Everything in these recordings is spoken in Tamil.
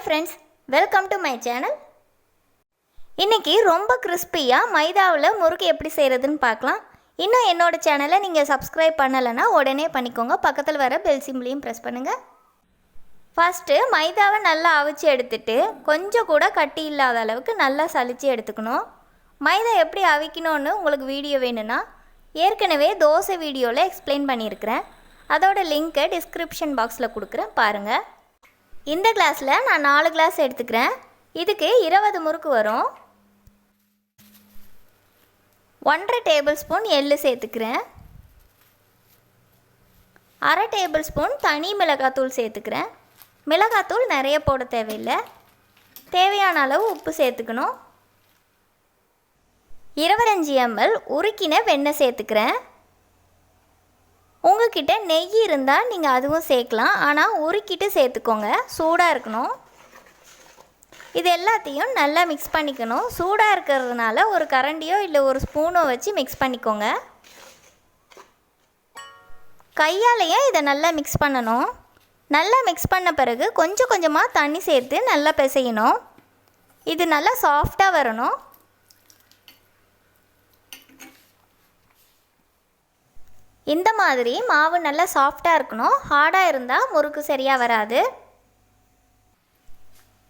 Hi friends welcome to my channel இன்றைக்கி ரொம்ப கிறிஸ்பியாக மைதாவில் முறுக்கு எப்படி செய்கிறதுன்னு பார்க்கலாம். இன்னும் என்னோட சேனலை நீங்கள் சப்ஸ்கிரைப் பண்ணலைன்னா உடனே பண்ணிக்கோங்க. பக்கத்தில் வர பெல் சிம்பிளையும் ப்ரெஸ் பண்ணுங்கள் ஃபஸ்ட்டு மைதாவை நல்லா அவிச்சு எடுத்துட்டு கொஞ்சம் கூட கட்டி இல்லாத அளவுக்கு நல்லா சலித்து எடுத்துக்கணும். மைதா எப்படி அவிக்கணும்னு உங்களுக்கு வீடியோ வேணும்னா ஏற்கனவே தோசை வீடியோவில் எக்ஸ்பிளைன் பண்ணியிருக்கிறேன். அதோட லிங்க்கை டிஸ்கிரிப்ஷன் பாக்ஸில் கொடுக்குறேன் பாருங்கள் இந்த கிளாஸில் நான் நாலு கிளாஸ் எடுத்துக்கிறேன். இதுக்கு இருபது முறுக்கு வரும். ஒன்றரை டேபிள் ஸ்பூன் எள்ளு சேர்த்துக்கிறேன். அரை டேபிள் ஸ்பூன் தனி மிளகாத்தூள் சேர்த்துக்கிறேன். மிளகாத்தூள் நிறைய போட தேவையில்லை. தேவையான அளவு உப்பு சேர்த்துக்கணும். இருபத்தஞ்சி எம்எல் உருக்கின வெண்ணெய் சேர்த்துக்கிறேன். உங்ககிட்ட நெய் இருந்தால் நீங்கள் அதுவும் சேர்க்கலாம். ஆனால் உருக்கிட்டு சேர்த்துக்கோங்க. சூடாக இருக்கணும். இது எல்லாத்தையும் நல்லா மிக்ஸ் பண்ணிக்கணும். சூடாக இருக்கிறதுனால ஒரு கரண்டியோ இல்லை ஒரு ஸ்பூனோ வச்சு மிக்ஸ் பண்ணிக்கோங்க. கையாலேயே இதை நல்லா மிக்ஸ் பண்ணணும். நல்லா மிக்ஸ் பண்ண பிறகு கொஞ்சம் கொஞ்சமாக தண்ணி சேர்த்து நல்லா பிசையணும். இது நல்லா சாஃப்டாக வரணும். இந்த மாதிரி மாவு நல்லா சாஃப்டாக இருக்கணும். ஹார்டாக இருந்தால் முறுக்கு சரியாக வராது.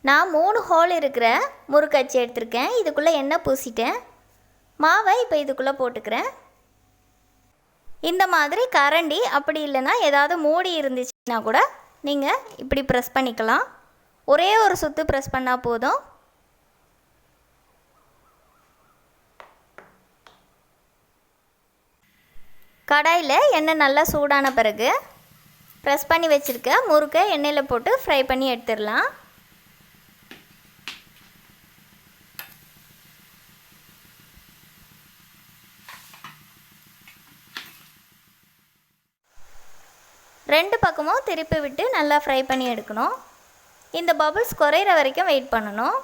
நான் மூணு ஹோல் இருக்கிற முறுக்கு அச்சு எடுத்திருக்கேன். இதுக்குள்ளே எண்ணெய் பூசிட்டேன். மாவை இப்போ இதுக்குள்ளே போட்டுக்கிறேன். இந்த மாதிரி கரண்டி அப்படி இல்லைன்னா ஏதாவது மூடி இருந்துச்சுன்னா கூட நீங்கள் இப்படி ப்ரெஸ் பண்ணிக்கலாம். ஒரே ஒரு சுற்று ப்ரெஸ் பண்ணால் போதும். கடாயில் எண்ணெய் நல்லா சூடான பிறகு ப்ரெஸ் பண்ணி வச்சுருக்க முறுக்கை எண்ணெயில் போட்டு ஃப்ரை பண்ணி எடுத்துடலாம். ரெண்டு பக்கமும் திருப்பி விட்டு நல்லா ஃப்ரை பண்ணி எடுக்கணும். இந்த பபுள்ஸ் குறையிற வரைக்கும் வெயிட் பண்ணணும்.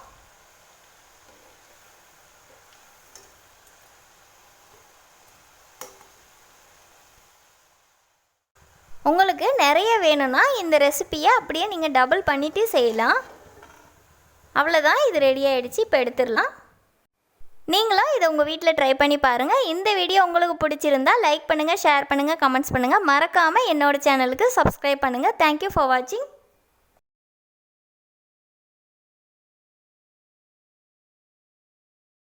உங்களுக்கு நிறைய வேணும்னா இந்த ரெசிப்பியை அப்படியே நீங்கள் டபுள் பண்ணிவிட்டு செய்யலாம். அவ்வளோதான் இது ரெடி ஆகிடுச்சு இப்போ எடுத்துடலாம். நீங்களும் இதை உங்கள் வீட்டில் ட்ரை பண்ணி பாருங்கள் இந்த வீடியோ உங்களுக்கு பிடிச்சிருந்தா லைக் பண்ணுங்கள் ஷேர் பண்ணுங்கள் கமெண்ட்ஸ் பண்ணுங்கள் மறக்காமல் என்னோட சேனலுக்கு சப்ஸ்கிரைப் பண்ணுங்கள் தேங்க்யூ ஃபார் வாட்சிங்